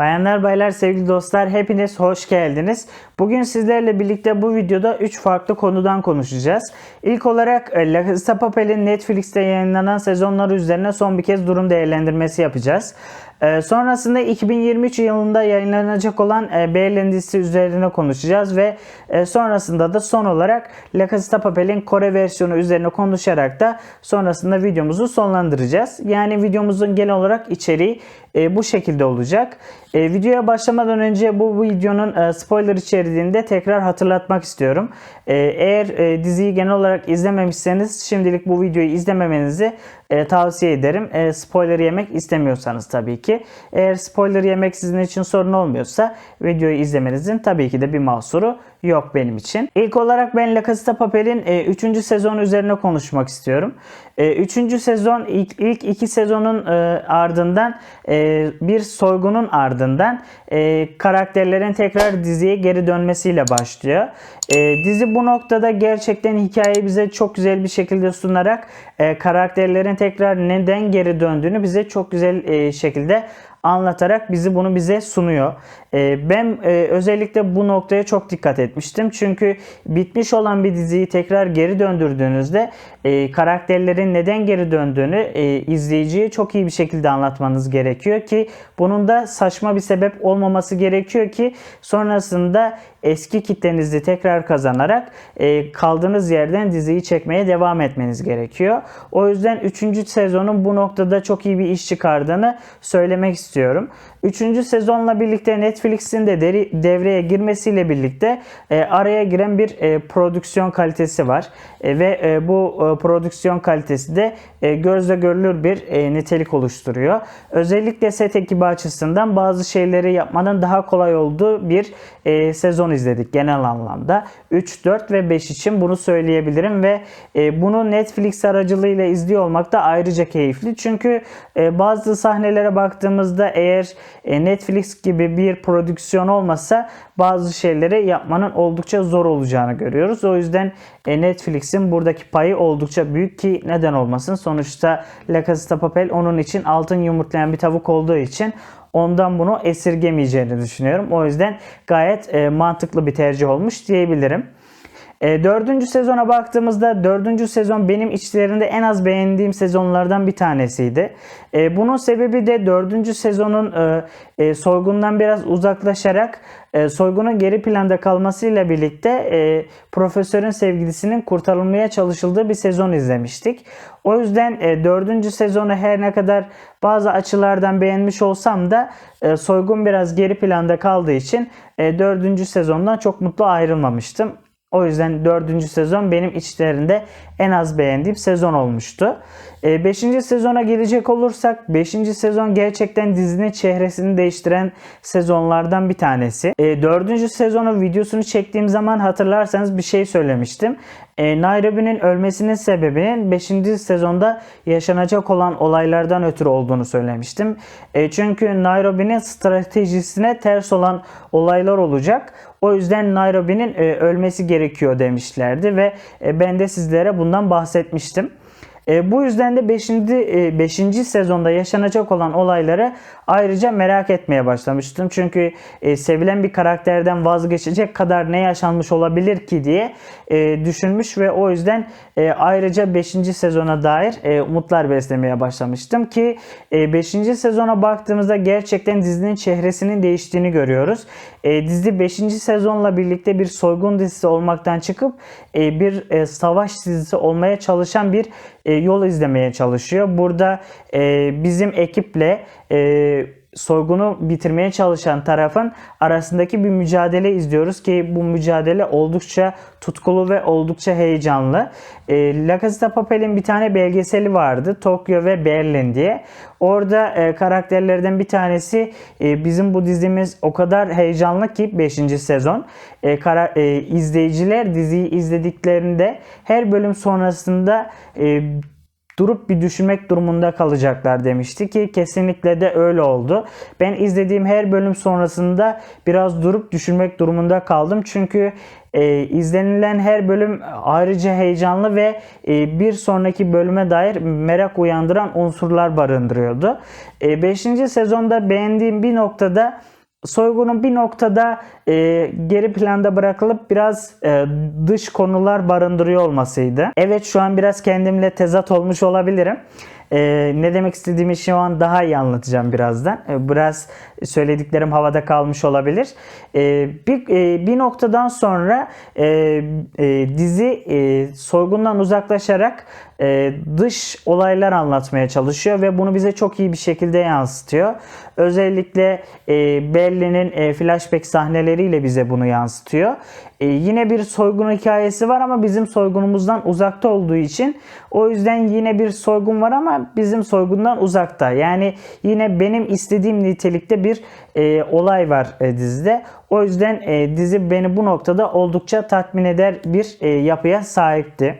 Bayanlar baylar sevgili dostlar hepiniz hoş geldiniz. Bugün sizlerle birlikte bu videoda 3 farklı konudan konuşacağız. İlk olarak e, La Casa Papel'in Netflix'te yayınlanan sezonları üzerine son bir kez durum değerlendirmesi yapacağız. Ee, sonrasında 2023 yılında yayınlanacak olan e, Berlin dizisi üzerine konuşacağız ve e, sonrasında da son olarak La Casa Papel'in Kore versiyonu üzerine konuşarak da sonrasında videomuzu sonlandıracağız. Yani videomuzun genel olarak içeriği e, bu şekilde olacak. E, videoya başlamadan önce bu videonun spoiler içeriğini de tekrar hatırlatmak istiyorum. Eğer e, diziyi genel olarak izlememişseniz şimdilik bu videoyu izlememenizi e, tavsiye ederim. E, spoiler yemek istemiyorsanız tabii ki. Eğer spoiler yemek sizin için sorun olmuyorsa videoyu izlemenizin tabii ki de bir mahsuru yok benim için. İlk olarak ben La Casa Papel'in 3. sezon üzerine konuşmak istiyorum. 3. sezon ilk, ilk iki sezonun e, ardından e, bir soygunun ardından e, karakterlerin tekrar diziye geri dönmesiyle başlıyor. E, dizi bu noktada gerçekten hikayeyi bize çok güzel bir şekilde sunarak e, karakterlerin tekrar neden geri döndüğünü bize çok güzel e, şekilde anlatarak bizi bunu bize sunuyor. E, ben e, özellikle bu noktaya çok dikkat etmiştim. Çünkü bitmiş olan bir diziyi tekrar geri döndürdüğünüzde e, karakterlerin neden geri döndüğünü e, izleyiciye çok iyi bir şekilde anlatmanız gerekiyor ki bunun da saçma bir sebep olmaması gerekiyor ki sonrasında eski kitlenizi tekrar kazanarak kaldığınız yerden diziyi çekmeye devam etmeniz gerekiyor. O yüzden 3. sezonun bu noktada çok iyi bir iş çıkardığını söylemek istiyorum. 3. sezonla birlikte Netflix'in de deri, devreye girmesiyle birlikte e, araya giren bir e, prodüksiyon kalitesi var. E, ve e, bu e, prodüksiyon kalitesi de e, gözle görülür bir e, nitelik oluşturuyor. Özellikle set ekibi açısından bazı şeyleri yapmanın daha kolay olduğu bir e, sezon izledik genel anlamda. 3, 4 ve 5 için bunu söyleyebilirim ve e, bunu Netflix aracılığıyla izliyor olmak da ayrıca keyifli. Çünkü e, bazı sahnelere baktığımızda eğer e, Netflix gibi bir prodüksiyon olmasa bazı şeyleri yapmanın oldukça zor olacağını görüyoruz. O yüzden e, Netflix'in buradaki payı oldukça büyük ki neden olmasın. Sonuçta La Casa de Papel onun için altın yumurtlayan bir tavuk olduğu için ondan bunu esirgemeyeceğini düşünüyorum. O yüzden gayet e, mantıklı bir tercih olmuş diyebilirim. E, dördüncü sezona baktığımızda dördüncü sezon benim içlerinde en az beğendiğim sezonlardan bir tanesiydi. E, bunun sebebi de dördüncü sezonun e, e, soygundan biraz uzaklaşarak e, soygunun geri planda kalmasıyla birlikte e, profesörün sevgilisinin kurtarılmaya çalışıldığı bir sezon izlemiştik. O yüzden e, dördüncü sezonu her ne kadar bazı açılardan beğenmiş olsam da e, soygun biraz geri planda kaldığı için e, dördüncü sezondan çok mutlu ayrılmamıştım. O yüzden dördüncü sezon benim içlerinde en az beğendiğim sezon olmuştu. 5. E, sezona gelecek olursak 5. sezon gerçekten dizinin çehresini değiştiren sezonlardan bir tanesi. 4. E, sezonun videosunu çektiğim zaman hatırlarsanız bir şey söylemiştim. E, Nairobi'nin ölmesinin sebebinin 5. sezonda yaşanacak olan olaylardan ötürü olduğunu söylemiştim. Çünkü Nairobi'nin stratejisine ters olan olaylar olacak. O yüzden Nairobi'nin ölmesi gerekiyor demişlerdi ve ben de sizlere bundan bahsetmiştim. E, bu yüzden de 5. E, 5. sezonda yaşanacak olan olayları ayrıca merak etmeye başlamıştım. Çünkü e, sevilen bir karakterden vazgeçecek kadar ne yaşanmış olabilir ki diye e, düşünmüş ve o yüzden e, ayrıca 5. sezona dair e, umutlar beslemeye başlamıştım ki 5. E, sezona baktığımızda gerçekten dizinin çehresinin değiştiğini görüyoruz. E, dizi 5. sezonla birlikte bir soygun dizisi olmaktan çıkıp e, bir e, savaş dizisi olmaya çalışan bir e, yol izlemeye çalışıyor. Burada e, bizim ekiple e, soygunu bitirmeye çalışan tarafın arasındaki bir mücadele izliyoruz ki bu mücadele oldukça tutkulu ve oldukça heyecanlı. E, La Casa Papel'in bir tane belgeseli vardı. Tokyo ve Berlin diye. Orada e, karakterlerden bir tanesi e, bizim bu dizimiz o kadar heyecanlı ki 5. sezon. E, kara, e, izleyiciler diziyi izlediklerinde her bölüm sonrasında e, durup bir düşünmek durumunda kalacaklar demişti ki kesinlikle de öyle oldu. Ben izlediğim her bölüm sonrasında biraz durup düşünmek durumunda kaldım. Çünkü e, izlenilen her bölüm ayrıca heyecanlı ve e, bir sonraki bölüme dair merak uyandıran unsurlar barındırıyordu. 5. sezonda beğendiğim bir noktada soygunun bir noktada e, geri planda bırakılıp biraz e, dış konular barındırıyor olmasıydı. Evet şu an biraz kendimle tezat olmuş olabilirim. E, ne demek istediğimi şu an daha iyi anlatacağım birazdan. E, biraz söylediklerim havada kalmış olabilir. E, bir, e, bir noktadan sonra e, e, dizi e, soygundan uzaklaşarak e, dış olaylar anlatmaya çalışıyor ve bunu bize çok iyi bir şekilde yansıtıyor. Özellikle e, Berlin'in e, flashback sahneleriyle bize bunu yansıtıyor. E, yine bir soygun hikayesi var ama bizim soygunumuzdan uzakta olduğu için o yüzden yine bir soygun var ama bizim soygundan uzakta. Yani yine benim istediğim nitelikte bir e, olay var e, dizide. O yüzden e, dizi beni bu noktada oldukça tatmin eder bir e, yapıya sahipti.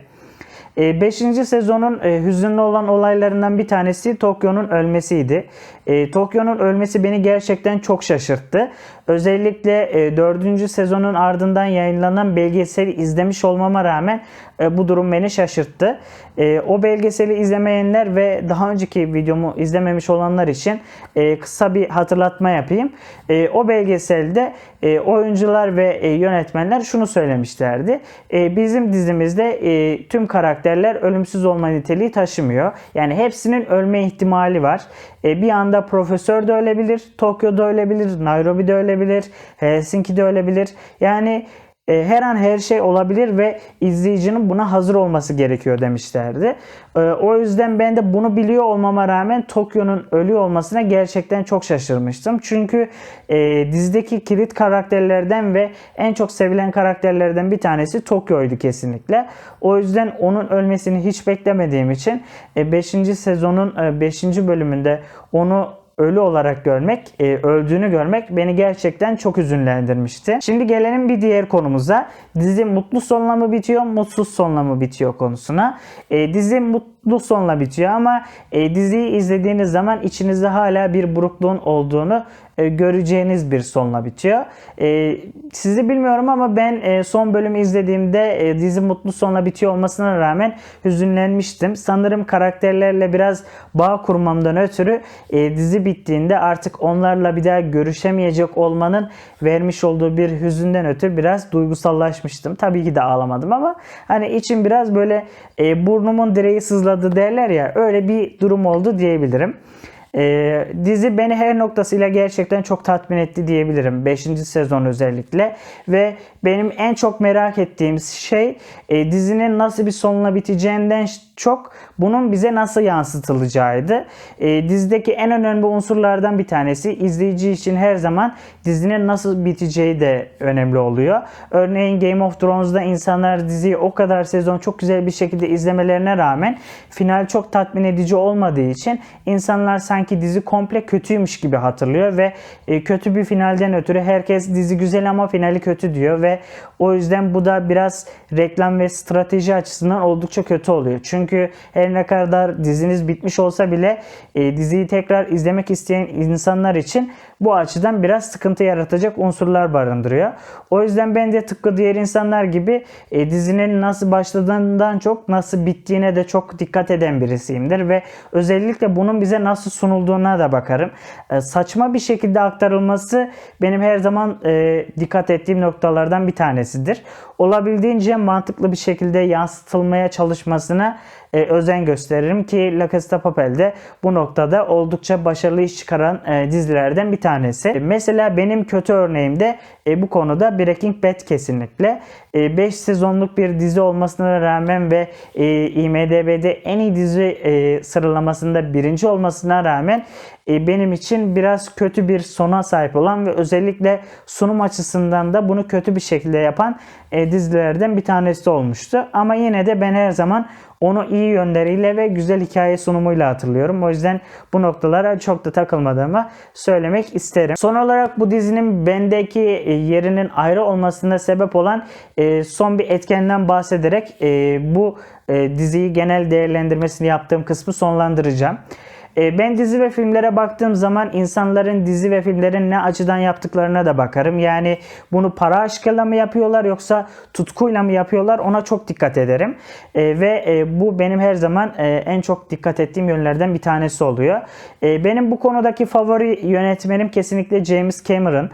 5. E, sezonun e, hüzünlü olan olaylarından bir tanesi Tokyo'nun ölmesiydi. E, Tokyo'nun ölmesi beni gerçekten çok şaşırttı. Özellikle e, 4. sezonun ardından yayınlanan belgeseli izlemiş olmama rağmen e, bu durum beni şaşırttı. E, o belgeseli izlemeyenler ve daha önceki videomu izlememiş olanlar için e, kısa bir hatırlatma yapayım. E, o belgeselde e, oyuncular ve e, yönetmenler şunu söylemişlerdi. E, bizim dizimizde e, tüm karakterler ölümsüz olma niteliği taşımıyor. Yani hepsinin ölme ihtimali var. E, bir anda profesör de ölebilir, Tokyo'da ölebilir, Nairobi'de ölebilir, Helsinki'de ölebilir. Yani e, her an her şey olabilir ve izleyicinin buna hazır olması gerekiyor demişlerdi. E, o yüzden ben de bunu biliyor olmama rağmen Tokyo'nun ölü olmasına gerçekten çok şaşırmıştım. Çünkü e, dizideki kilit karakterlerden ve en çok sevilen karakterlerden bir tanesi Tokyo'ydu kesinlikle. O yüzden onun ölmesini hiç beklemediğim için 5. E, sezonun 5. E, bölümünde onu ölü olarak görmek, e, öldüğünü görmek beni gerçekten çok üzünlendirmişti. Şimdi gelelim bir diğer konumuza. Dizi mutlu sonla mı bitiyor, mutsuz sonla mı bitiyor konusuna. E, dizi mutlu sonla bitiyor ama e, diziyi izlediğiniz zaman içinizde hala bir burukluğun olduğunu e, göreceğiniz bir sonla bitiyor. E, sizi bilmiyorum ama ben e, son bölümü izlediğimde dizi mutlu sonla bitiyor olmasına rağmen hüzünlenmiştim. Sanırım karakterlerle biraz bağ kurmamdan ötürü dizi bittiğinde artık onlarla bir daha görüşemeyecek olmanın vermiş olduğu bir hüzünden ötürü biraz duygusallaşmıştım. Tabii ki de ağlamadım ama hani içim biraz böyle burnumun direği sızladı derler ya öyle bir durum oldu diyebilirim. E, dizi beni her noktasıyla gerçekten çok tatmin etti diyebilirim. 5. sezon özellikle. Ve benim en çok merak ettiğim şey e, dizinin nasıl bir sonuna biteceğinden çok bunun bize nasıl yansıtılacağıydı. E, dizideki en önemli unsurlardan bir tanesi izleyici için her zaman dizinin nasıl biteceği de önemli oluyor. Örneğin Game of Thrones'da insanlar diziyi o kadar sezon çok güzel bir şekilde izlemelerine rağmen final çok tatmin edici olmadığı için insanlar sanki dizi komple kötüymüş gibi hatırlıyor ve e, kötü bir finalden ötürü herkes dizi güzel ama finali kötü diyor ve o yüzden bu da biraz reklam ve strateji açısından oldukça kötü oluyor. Çünkü her ne kadar diziniz bitmiş olsa bile e, diziyi tekrar izlemek isteyen insanlar için bu açıdan biraz sıkıntı yaratacak unsurlar barındırıyor. O yüzden ben de tıpkı diğer insanlar gibi e, dizinin nasıl başladığından çok nasıl bittiğine de çok dikkat eden birisiyimdir ve özellikle bunun bize nasıl sunulduğuna da bakarım. E, saçma bir şekilde aktarılması benim her zaman e, dikkat ettiğim noktalardan bir tanesidir. Olabildiğince mantıklı bir şekilde yansıtılmaya çalışmasına e, özen gösteririm ki La Casa de Papel'de bu noktada oldukça başarılı iş çıkaran e, dizilerden bir tanesi. E, mesela benim kötü örneğim de e, bu konuda Breaking Bad kesinlikle. 5 e, sezonluk bir dizi olmasına rağmen ve e, IMDB'de en iyi dizi e, sıralamasında birinci olmasına rağmen benim için biraz kötü bir sona sahip olan ve özellikle sunum açısından da bunu kötü bir şekilde yapan e, dizilerden bir tanesi olmuştu. Ama yine de ben her zaman onu iyi yönleriyle ve güzel hikaye sunumuyla hatırlıyorum. O yüzden bu noktalara çok da takılmadığımı söylemek isterim. Son olarak bu dizinin bendeki e, yerinin ayrı olmasına sebep olan e, son bir etkenden bahsederek e, bu e, diziyi genel değerlendirmesini yaptığım kısmı sonlandıracağım. E, Ben dizi ve filmlere baktığım zaman insanların dizi ve filmlerin ne açıdan yaptıklarına da bakarım. Yani bunu para aşkıyla mı yapıyorlar yoksa tutkuyla mı yapıyorlar ona çok dikkat ederim. E, Ve e, bu benim her zaman en çok dikkat ettiğim yönlerden bir tanesi oluyor. Benim bu konudaki favori yönetmenim kesinlikle James Cameron.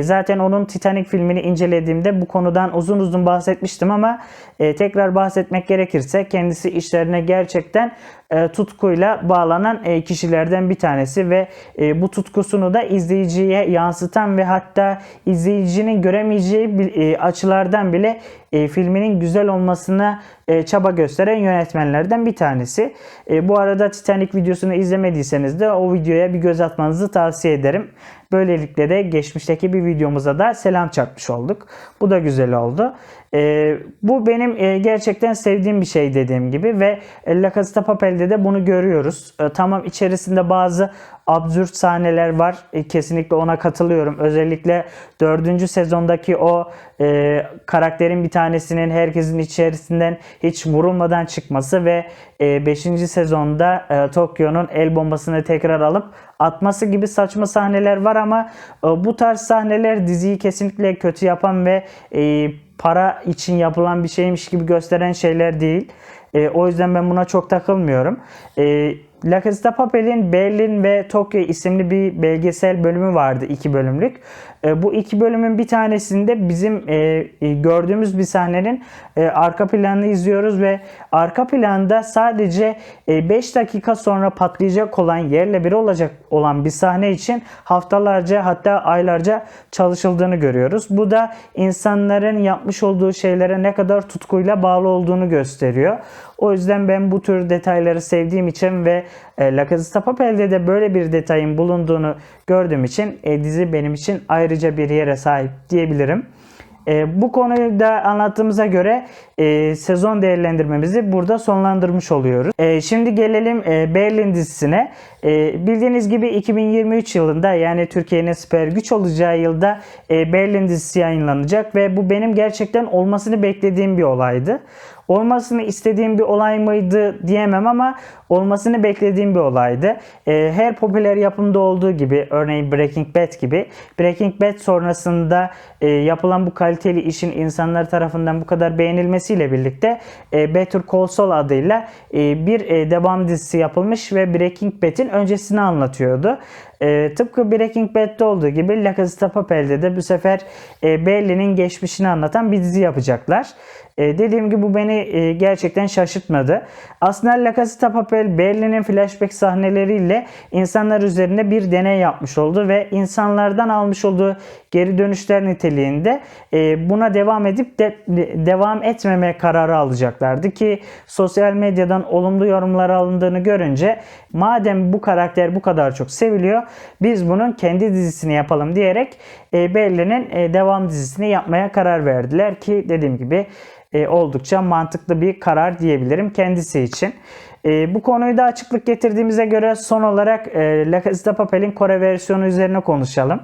Zaten onun Titanic filmini incelediğimde bu konudan uzun uzun bahsetmiştim ama tekrar bahsetmek gerekirse kendisi işlerine gerçekten e, tutkuyla bağlanan e, kişilerden bir tanesi ve e, bu tutkusunu da izleyiciye yansıtan ve hatta izleyicinin göremeyeceği açılardan bile filminin güzel olmasına çaba gösteren yönetmenlerden bir tanesi. Bu arada Titanic videosunu izlemediyseniz de o videoya bir göz atmanızı tavsiye ederim. Böylelikle de geçmişteki bir videomuza da selam çakmış olduk. Bu da güzel oldu. E, bu benim e, gerçekten sevdiğim bir şey dediğim gibi ve La Casa de Papel'de de bunu görüyoruz. E, tamam içerisinde bazı absürt sahneler var. E, kesinlikle ona katılıyorum. Özellikle dördüncü sezondaki o e, karakterin bir tanesinin herkesin içerisinden hiç vurulmadan çıkması ve 5. sezonda e, Tokyo'nun el bombasını tekrar alıp atması gibi saçma sahneler var ama e, bu tarz sahneler diziyi kesinlikle kötü yapan ve e, para için yapılan bir şeymiş gibi gösteren şeyler değil. E, o yüzden ben buna çok takılmıyorum. E, La Casa de Papel'in Berlin ve Tokyo isimli bir belgesel bölümü vardı iki bölümlük. E, bu iki bölümün bir tanesinde bizim e, e, gördüğümüz bir sahnenin arka planını izliyoruz ve arka planda sadece 5 dakika sonra patlayacak olan yerle bir olacak olan bir sahne için haftalarca hatta aylarca çalışıldığını görüyoruz. Bu da insanların yapmış olduğu şeylere ne kadar tutkuyla bağlı olduğunu gösteriyor. O yüzden ben bu tür detayları sevdiğim için ve e, La Casa de Papel'de de böyle bir detayın bulunduğunu gördüğüm için e, dizi benim için ayrıca bir yere sahip diyebilirim. E, bu konuyu da anlattığımıza göre e, sezon değerlendirmemizi burada sonlandırmış oluyoruz. E, şimdi gelelim e, Berlin dizisine. E, bildiğiniz gibi 2023 yılında yani Türkiye'nin süper güç olacağı yılda e, Berlin dizisi yayınlanacak ve bu benim gerçekten olmasını beklediğim bir olaydı olmasını istediğim bir olay mıydı diyemem ama olmasını beklediğim bir olaydı. E, her popüler yapımda olduğu gibi örneğin Breaking Bad gibi Breaking Bad sonrasında e, yapılan bu kaliteli işin insanlar tarafından bu kadar beğenilmesiyle birlikte e, Better Call Saul adıyla e, bir e, devam dizisi yapılmış ve Breaking Bad'in öncesini anlatıyordu. E, tıpkı Breaking Bad'de olduğu gibi La Casa de Papel'de de bu sefer e, Berlin'in geçmişini anlatan bir dizi yapacaklar. E, dediğim gibi bu beni e, gerçekten şaşırtmadı. Aslında La Casa Papel Berlin'in flashback sahneleriyle insanlar üzerinde bir deney yapmış oldu ve insanlardan almış olduğu geri dönüşler niteliğinde e, buna devam edip de devam etmeme kararı alacaklardı ki sosyal medyadan olumlu yorumlar alındığını görünce madem bu karakter bu kadar çok seviliyor biz bunun kendi dizisini yapalım diyerek e, Berlin'in e, devam dizisini yapmaya karar verdiler ki dediğim gibi oldukça mantıklı bir karar diyebilirim kendisi için. E, bu konuyu da açıklık getirdiğimize göre son olarak e, La Casa de Papel'in Kore versiyonu üzerine konuşalım.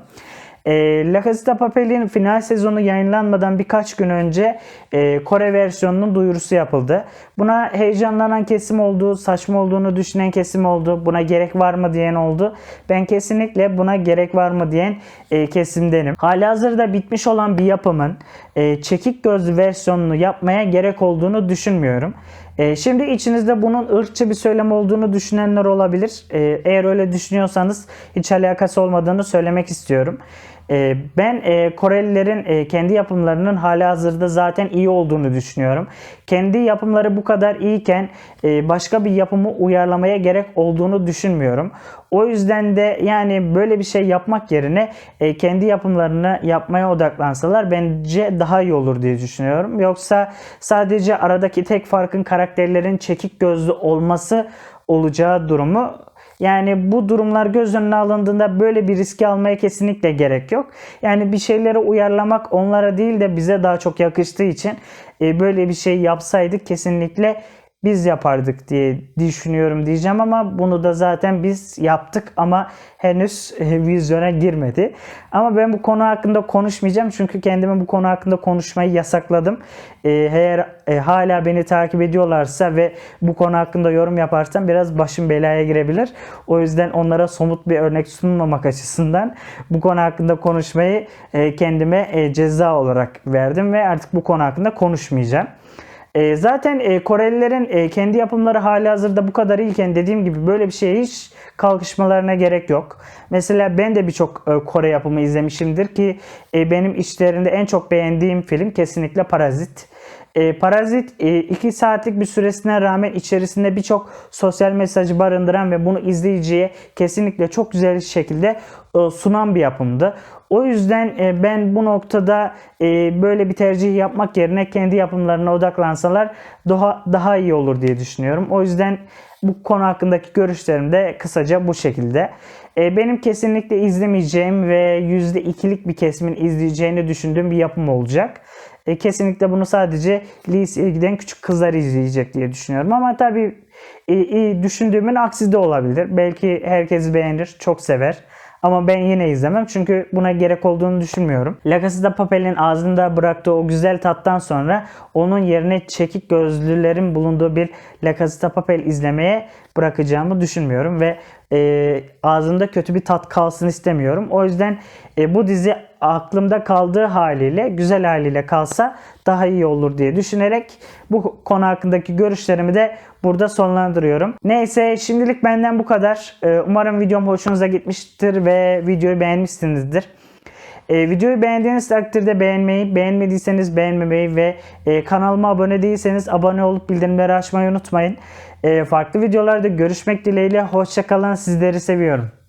E, La Casa de Papel'in final sezonu yayınlanmadan birkaç gün önce e, Kore versiyonunun duyurusu yapıldı. Buna heyecanlanan kesim oldu, saçma olduğunu düşünen kesim oldu, buna gerek var mı diyen oldu. Ben kesinlikle buna gerek var mı diyen e, kesimdenim. Halihazırda bitmiş olan bir yapımın e, çekik gözlü versiyonunu yapmaya gerek olduğunu düşünmüyorum. E, şimdi içinizde bunun ırkçı bir söylem olduğunu düşünenler olabilir. E, eğer öyle düşünüyorsanız hiç alakası olmadığını söylemek istiyorum. E, ben e, Korelilerin e, kendi yapımlarının hala hazırda zaten iyi olduğunu düşünüyorum. Kendi yapımları bu kadar iyiken e, başka bir yapımı uyarlamaya gerek olduğunu düşünmüyorum. O yüzden de yani böyle bir şey yapmak yerine kendi yapımlarını yapmaya odaklansalar bence daha iyi olur diye düşünüyorum. Yoksa sadece aradaki tek farkın karakterlerin çekik gözlü olması olacağı durumu yani bu durumlar göz önüne alındığında böyle bir riski almaya kesinlikle gerek yok. Yani bir şeyleri uyarlamak onlara değil de bize daha çok yakıştığı için e, böyle bir şey yapsaydık kesinlikle biz yapardık diye düşünüyorum diyeceğim ama bunu da zaten biz yaptık ama henüz e, vizyona girmedi. Ama ben bu konu hakkında konuşmayacağım çünkü kendime bu konu hakkında konuşmayı yasakladım. E, Eğer e, hala beni takip ediyorlarsa ve bu konu hakkında yorum yaparsam biraz başım belaya girebilir. O yüzden onlara somut bir örnek sunmamak açısından bu konu hakkında konuşmayı kendime ceza olarak verdim ve artık bu konu hakkında konuşmayacağım. E, zaten e, Korelilerin e, kendi yapımları hali hazırda bu kadar iyiken dediğim gibi böyle bir şeye hiç kalkışmalarına gerek yok. Mesela ben de birçok e, Kore yapımı izlemişimdir ki e, benim içlerinde en çok beğendiğim film kesinlikle Parazit. E, Parazit 2 saatlik bir süresine rağmen içerisinde birçok sosyal mesajı barındıran ve bunu izleyiciye kesinlikle çok güzel şekilde e, sunan bir yapımdı. O yüzden e, ben bu noktada e, böyle bir tercih yapmak yerine kendi yapımlarına odaklansalar daha daha iyi olur diye düşünüyorum. O yüzden bu konu hakkındaki görüşlerim de kısaca bu şekilde. E, benim kesinlikle izlemeyeceğim ve %2'lik bir kesimin izleyeceğini düşündüğüm bir yapım olacak. Kesinlikle bunu sadece liseye giden küçük kızlar izleyecek diye düşünüyorum. Ama tabii düşündüğümün aksi de olabilir. Belki herkes beğenir, çok sever. Ama ben yine izlemem çünkü buna gerek olduğunu düşünmüyorum. La Casa de Papel'in ağzında bıraktığı o güzel tattan sonra onun yerine çekik gözlülerin bulunduğu bir La Casa de Papel izlemeye bırakacağımı düşünmüyorum ve e, ağzımda kötü bir tat kalsın istemiyorum. O yüzden e, bu dizi aklımda kaldığı haliyle, güzel haliyle kalsa daha iyi olur diye düşünerek bu konu hakkındaki görüşlerimi de burada sonlandırıyorum. Neyse şimdilik benden bu kadar. E, umarım videom hoşunuza gitmiştir ve videoyu beğenmişsinizdir. E, videoyu beğendiğiniz takdirde beğenmeyi, beğenmediyseniz beğenmemeyi ve e, kanalıma abone değilseniz abone olup bildirimleri açmayı unutmayın. E, farklı videolarda görüşmek dileğiyle. Hoşçakalın. Sizleri seviyorum.